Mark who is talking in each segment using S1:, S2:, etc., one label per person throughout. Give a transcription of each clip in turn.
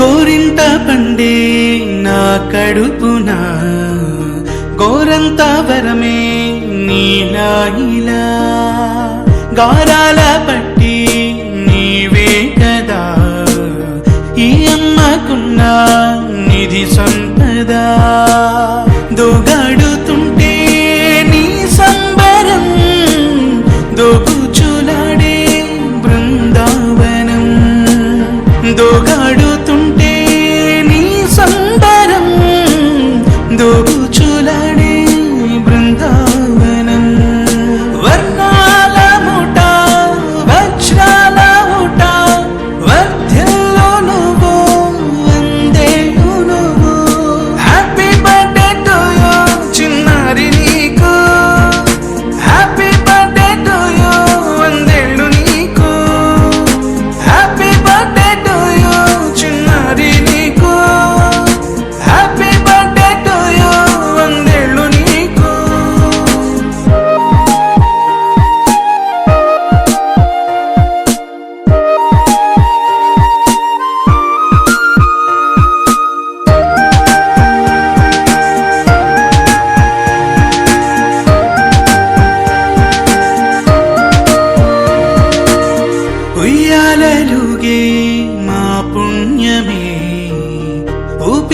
S1: గోరింత పండే నా కడుపునా గోరంత వరమే నీలా ఇలా గారాల పట్టి నీవే కదా. ఈ అమ్మకున్న నిధి సంపదా. దొగడుతుంటే నీ సంబరం దొగుచులాడే బృందావనం. దొగాడు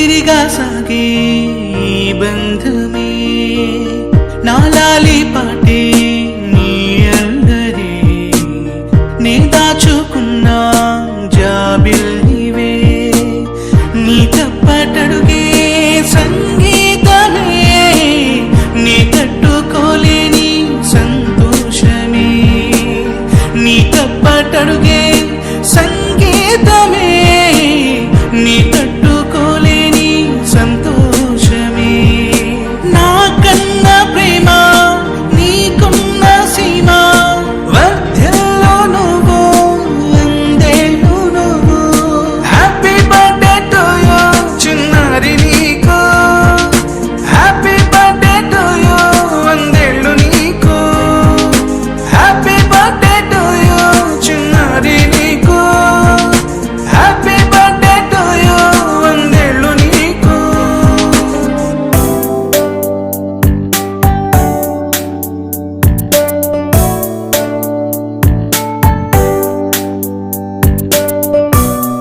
S1: ತಿರುಗಾಸಾಗಿ ಬಂಧ ಮೇ ನಾಲಾಲಿ ಪಾಟೇ